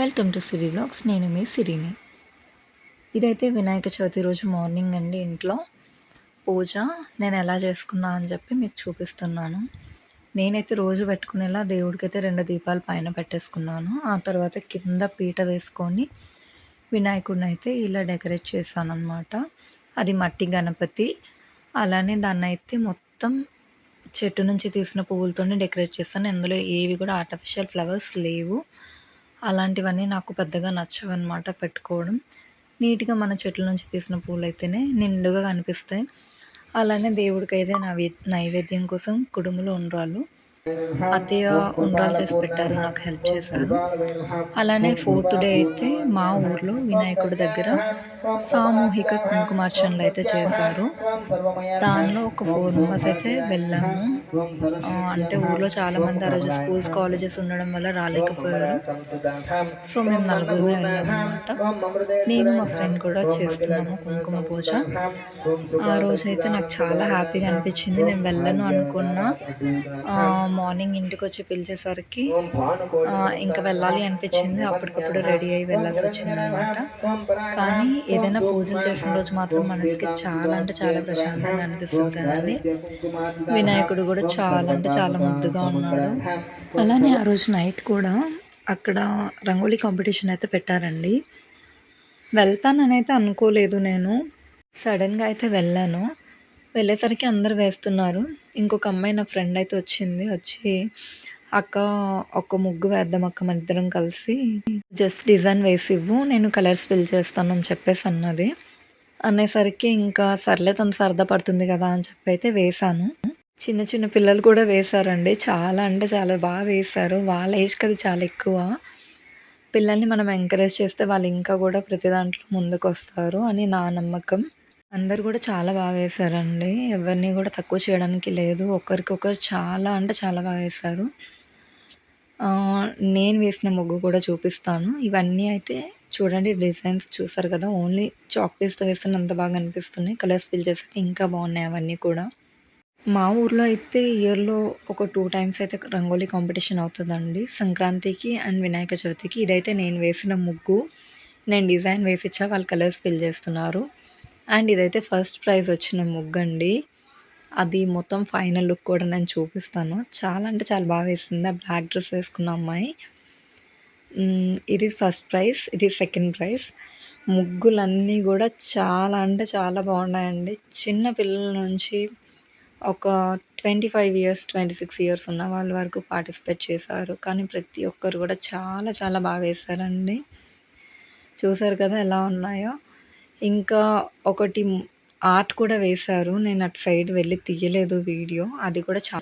Welcome to Siri blogs నేను మీ సిరిని. ఇదైతే వినాయక చవితి రోజు మార్నింగ్ అండి ఇంట్లో. పూజ నేను ఎలా చేసుకున్నా అని చెప్పి మీకు చూపిస్తున్నాను. నేనైతే రోజు పెట్టుకునేలా దేవుడికైతే రెండు దీపాలు పైన పెట్టేసుకున్నాను. ఆ తర్వాత కింద పీట వేసుకొని వినాయకుడిని అయితే ఇలా డెకరేట్ చేశాను అనమాట అది మట్టి గణపతి. అలానే దాన్ని అయితే మొత్తం చెట్టు నుంచి తీసిన పువ్వులతోనే డెకరేట్ చేస్తాను. ఇందులో ఏవి కూడా ఆర్టిఫిషియల్ ఫ్లవర్స్ లేవు. అలాంటివన్నీ నాకు పెద్దగా నచ్చవన్నమాట పెట్టుకోవడం. నీట్గా మన చెట్ల నుంచి తీసిన పూలు అయితేనే నిండుగా కనిపిస్తాయి. అలానే దేవుడికి అయితే నైవేద్యం కోసం కుడుములు ఉండ్రాళ్ళు అత్తయ్య ఉండ్రాలు చేసి పెట్టారు నాకు హెల్ప్ చేశారు. అలానే ఫోర్త్ డే అయితే మా ఊర్లో వినాయకుడి దగ్గర సామూహిక కుంకుమార్చనలు అయితే చేశారు. దానిలో ఒక ఫోర్ మెంబర్స్ అయితే వెళ్ళాము. అంటే ఊర్లో చాలామంది ఆ రోజు స్కూల్స్ కాలేజెస్ ఉండడం వల్ల రాలేకపోయారు. సో మేము నలుగురు వెళ్ళామన్నమాట. నేను మా ఫ్రెండ్ కూడా చేస్తున్నాము కుంకుమ పూజ. ఆ రోజు అయితే నాకు చాలా హ్యాపీగా అనిపించింది. నేను వెళ్ళను అనుకున్నా. మార్నింగ్ ఇంటికి వచ్చి పిలిచేసరికి ఇంకా వెళ్ళాలి అనిపించింది. అప్పటికప్పుడు రెడీ అయ్యి వెళ్ళాల్సి వచ్చింది అనమాట కానీ ఏదైనా పూజలు చేసిన రోజు మాత్రం మనసుకి చాలా అంటే చాలా ప్రశాంతంగా అనిపిస్తుంది కదండి. వినాయకుడు కూడా చాలా అంటే చాలా ముద్దుగా ఉన్నాడు. అలానే ఆ రోజు నైట్ కూడా అక్కడ రంగోలీ కాంపిటీషన్ అయితే పెట్టారండి. వెళ్తానని అయితే అనుకోలేదు నేను. సడన్గా అయితే వెళ్ళాను. వెళ్ళేసరికి అందరు వేస్తున్నారు. ఇంకొక అమ్మాయి నా ఫ్రెండ్ అయితే వచ్చింది. వచ్చి అక్క ఒక ముగ్గు వేద్దాం అక్క మన ఇద్దరం కలిసి జస్ట్ డిజైన్ వేసి ఇవ్వు నేను కలర్స్ ఫిల్ చేస్తాను అని చెప్పేసి అన్నది. అనేసరికి ఇంకా సర్లే తను సరదా పడుతుంది కదా అని చెప్పి అయితే వేశాను. చిన్న చిన్న పిల్లలు కూడా వేశారండి. చాలా అంటే చాలా బాగా వేశారు. వాళ్ళ ఏజ్కి అది చాలా ఎక్కువ. పిల్లల్ని మనం ఎంకరేజ్ చేస్తే వాళ్ళు ఇంకా కూడా ప్రతి దాంట్లో ముందుకు వస్తారు అని నా నమ్మకం. అందరు కూడా చాలా బాగా వేశారండి ఎవరిని కూడా తక్కువ చేయడానికి లేదు. ఒకరికొకరు చాలా అంటే చాలా బాగా వేశారు నేను వేసిన ముగ్గు కూడా చూపిస్తాను. ఇవన్నీ అయితే చూడండి డిజైన్స్ చూసారు కదా ఓన్లీ చాక్ పీస్తో వేస్తే అంత బాగా అనిపిస్తున్నాయి. కలర్స్ ఫిల్ చేస్తే ఇంకా బాగున్నాయి అవన్నీ కూడా. మా ఊర్లో అయితే ఇయర్లో ఒక టూ టైమ్స్ అయితే రంగోలీ కాంపిటీషన్ అవుతుందండి. సంక్రాంతికి అండ్ వినాయక చవితికి. ఇదైతే నేను వేసిన ముగ్గు. నేను డిజైన్ వేసిచ్చా వాళ్ళు కలర్స్ ఫిల్ చేస్తున్నారు. అండ్ ఇదైతే ఫస్ట్ ప్రైజ్ వచ్చిన ముగ్గండి. అది మొత్తం ఫైనల్ లుక్ కూడా నేను చూపిస్తాను. చాలా అంటే చాలా బాగా వేసింది. ఆ బ్లాక్ డ్రెస్ వేసుకున్న అమ్మాయి. ఇది ఫస్ట్ ప్రైజ్ ఇది సెకండ్ ప్రైజ్. ముగ్గులన్నీ కూడా చాలా అంటే చాలా బాగున్నాయండి. చిన్న పిల్లల నుంచి ఒక twenty five years twenty six years ఉన్న వాళ్ళ వరకు పార్టిసిపేట్ చేశారు. కానీ ప్రతి ఒక్కరు కూడా చాలా చాలా బాగా వేశారండి. చూసారు కదా ఎలా ఉన్నాయో. ఇంకా ఒకటి ఆర్ట్ కూడా వేశారు. నేను అటు సైడ్ వెళ్ళి తీయలేదు వీడియో. అది కూడా చాలా